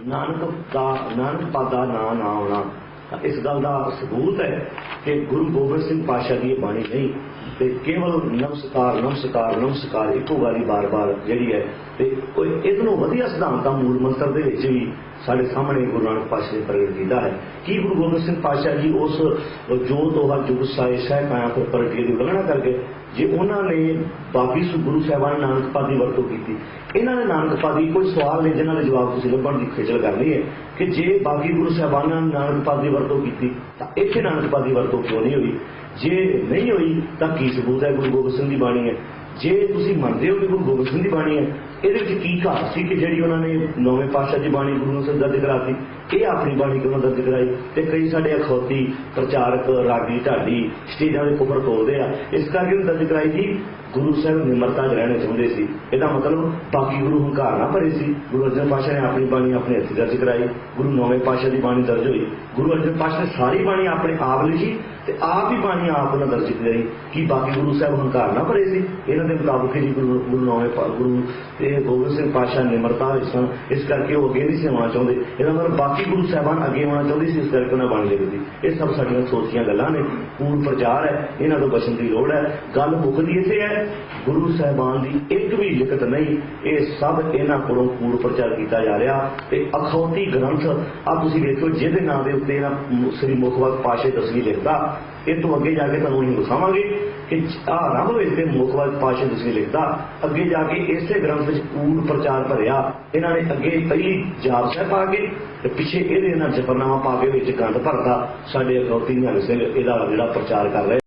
ਨਾਨਕ ਦਾ, ਨਾਨਕ ਪਾਦਾ ਨਾਂ ਨਾ ਆਉਣਾ। ਇਸ ਗੱਲ ਦਾ ਸਬੂਤ ਹੈ ਕਿ ਗੁਰੂ ਗੋਬਿੰਦ ਸਿੰਘ ਪਾਤਸ਼ਾਹ ਦੀ ਇਹ ਬਾਣੀ ਨਹੀਂ। ਤੇ ਕੇਵਲ ਨਮਸਕਾਰ ਨਮਸਕਾਰ ਨਮਸਕਾਰ ਇੱਕੋ ਵਾਰੀ ਬਾਰ-ਬਾਰ ਜਿਹੜੀ ਹੈ ਤੇ ਕੋਈ ਇਹਨੂੰ ਵਧੀਆ ਸਿਧਾਂਤਾਂ ਮੂਲ ਮੰਤਰ ਦੇ ਵਿੱਚ ਵੀ ਸਾਡੇ ਸਾਹਮਣੇ ਗੁਰੂ ਨਾਨਕ ਪਾਤਸ਼ਾਹ ਨੇ ਪ੍ਰਗਟ ਕੀਤਾ ਹੈ। ਕੀ ਗੁਰੂ ਗੋਬਿੰਦ ਸਿੰਘ ਪਾਤਸ਼ਾਹ ਜੀ ਉਸ ਜੋ ਤੋਹਾ ਜੁਗ ਸਾਏ ਸਹਿ ਕਾਇਆ ਤੋਂ ਪ੍ਰਗਟ ਦੀ ਉਲੰਘਣਾ ਕਰਕੇ ਜੇ ਉਹਨਾਂ ਨੇ ਬਾਕੀ ਸੁ ਗੁਰੂ ਸਾਹਿਬਾਨ ਨੇ ਨਾਨਕ ਪਾਦ ਦੀ ਵਰਤੋਂ ਕੀਤੀ, ਇਹਨਾਂ ਨੇ ਨਾਨਕ ਪਾਦ ਦੀ ਕੋਈ ਸਵਾਲ ਨਹੀਂ ਜਿਨ੍ਹਾਂ ਦੇ ਜਵਾਬ ਤੁਸੀਂ ਲੱਭਣ ਦੀ ਖੇਚਲ ਕਰਨੀ ਹੈ ਕਿ ਜੇ ਬਾਕੀ ਗੁਰੂ ਸਾਹਿਬਾਨਾਂ ਨੇ ਨਾਨਕ ਪਾਦ ਦੀ ਵਰਤੋਂ ਕੀਤੀ ਤਾਂ ਇੱਥੇ ਨਾਨਕ ਪਾਦ ਦੀ ਵਰਤੋਂ ਕਿਉਂ ਨਹੀਂ ਹੋਈ? ਜੇ ਨਹੀਂ ਹੋਈ ਤਾਂ ਕੀ ਸਬੂਤ ਹੈ ਗੁਰੂ ਗੋਬਿੰਦ ਸਿੰਘ ਦੀ ਬਾਣੀ ਹੈ? ਜੇ ਤੁਸੀਂ ਮੰਨਦੇ ਹੋ ਕਿ ਗੁਰੂ ਗੋਬਿੰਦ ਸਿੰਘ ਦੀ ਬਾਣੀ ਹੈ ਇਹਦੇ ਵਿੱਚ ਕੀ ਘਾਟ ਸੀ ਕਿ ਜਿਹੜੀ ਉਹਨਾਂ ਨੇ ਨੌਵੇਂ ਪਾਤਸ਼ਾਹ ਦੀ ਬਾਣੀ ਗੁਰੂ ਨੂੰ ਦਰਜ ਕਰਾਤੀ ਇਹ ਆਪਣੀ ਬਾਣੀ ਕਿਉਂ ਦਰਜ ਕਰਾਈ ਤੇ ਕਈ ਸਾਡੇ ਅਖੌਤੀ ਪ੍ਰਚਾਰਕ ਰਾਗੀ ਢਾਡੀ ਸਟੇਜਾਂ ਦੇ ਉੱਪਰ ਬੋਲਦੇ ਆ। ਇਸ ਕਰਕੇ ਉਹਨੂੰ ਦਰਜ ਕਰਾਈ ਕਿ ਗੁਰੂ ਸਾਹਿਬ ਨਿਮਰਤਾ 'ਚ ਚਾਹੁੰਦੇ ਸੀ। ਇਹਦਾ ਮਤਲਬ ਬਾਕੀ ਗੁਰੂ ਹੰਕਾਰ ਨਾ ਭਰੇ ਸੀ। ਗੁਰੂ ਅਰਜਨ ਪਾਤਸ਼ਾਹ ਨੇ ਆਪਣੀ ਬਾਣੀ ਆਪਣੇ ਹੱਥੀਂ ਦਰਜ ਕਰਾਈ ਗੁਰੂ ਨੌਵੇਂ ਪਾਤਸ਼ਾਹ ਦੀ ਬਾਣੀ ਦਰਜ ਹੋਈ। ਗੁਰੂ ਅਰਜਨ ਪਾਤਸ਼ਾਹ ਨੇ ਸਾਰੀ ਬਾਣੀ ਆਪਣੇ ਆਪ ਲਿਖੀ ਤੇ ਆਪ ਹੀ ਬਾਣੀ ਆਪ ਨਾਲ ਦਰਜ ਕਰਾਈ ਕਿ ਬਾਕੀ ਗੁਰੂ ਸਾਹਿਬ ਹੰਕਾਰ ਨਾ ਭਰੇ ਸੀ। ਇਹਨਾਂ ਦੇ ਮੁਤਾਬਕ ਹੀ ਗੁਰੂ ਗੁਰੂ ਨੌਵੇਂ ਗੁਰੂ ਤੇ ਗੋਬਿੰਦ ਸਿੰਘ ਪਾਤਸ਼ਾਹ ਨਿਮਰਤਾ ਵਿੱਚ ਸਨ, ਇਸ ਕਰਕੇ ਉਹ ਅੱਗੇ ਨਹੀਂ ਸੀ ਆਉਣਾ ਚਾਹੁੰਦੇ। ਇਹਦਾ ਮਤਲਬ ਬਾਕੀ ਗੁਰੂ ਸਾਹਿਬਾਨ ਅੱਗੇ ਆਉਣਾ ਚਾਹੁੰਦੇ ਸੀ, ਇਸ ਕਰਕੇ ਉਹਨਾਂ ਬਾਣੀ ਲਿਖੀ ਇਹ ਸਭ ਸਾਡੀਆਂ ਸੋਚੀਆਂ ਗੱਲਾਂ ਨੇ। ਪੂਰਨ ਪ੍ਰਚਾਰ ਹੈ, ਇਹਨਾਂ ਤੋਂ ਬਚਣ ਦੀ ਲੋੜ ਹੈ। ਗੱਲ ਮੁੱਕਦੀ ਇੱਥੇ ਹੈ, ਗੁਰੂ ਸਾਹਿਬਾਨ ਦੀ ਇੱਕ ਵੀ ਲਿਖਤ ਨਹੀਂ, ਇਹ ਸਭ ਇਹਨਾਂ ਕੋਲੋਂ ਪੂਰਨ ਪ੍ਰਚਾਰ ਕੀਤਾ ਜਾ ਰਿਹਾ। ਤੇ ਅਖੌਤੀ ਗ੍ਰੰਥ ਆ ਤੁਸੀਂ ਵੇਖੋ, ਜਿਹਦੇ ਨਾਂ ਦੇ ਉੱਤੇ ਇਹਨਾਂ ਸ੍ਰੀ ਮੁਖਵਤ ਪਾਸ਼ੇ ਦਸਵੀਂ ਲਿਖਦਾ ਇਹ ਤੋਂ ਅੱਗੇ ਜਾ ਕੇ ਤੁਹਾਨੂੰ ਅਸੀਂ ਦਿਖਾਵਾਂਗੇ ਕਿ ਆ ਰੱਬ ਵਿੱਚ ਤੇ ਮੁਖਵਤ ਪਾਸ਼ੇ ਦਸਵੀਂ ਲਿਖਦਾ ਅੱਗੇ ਜਾ ਕੇ ਇਸੇ ਗ੍ਰੰਥ ਵਿੱਚ ਪੂਰਨ ਪ੍ਰਚਾਰ ਭਰਿਆ। ਇਹਨਾਂ ਨੇ ਅੱਗੇ ਪਹਿਲੀ ਜਾਪ ਸਾਹਿਬ ਪਾ ਕੇ ਤੇ ਪਿੱਛੇ ਇਹਦੇ ਨਾਲ ਜਫਰਨਾਮਾ ਪਾ ਕੇ ਵਿੱਚ ਗੰਢ ਭਰਦਾ ਸਾਡੇ ਅਖੌਤੀ ਨਿਹੰਗ ਸਿੰਘ ਇਹਦਾ ਜਿਹੜਾ ਪ੍ਰਚਾਰ ਕਰ ਰਹੇ।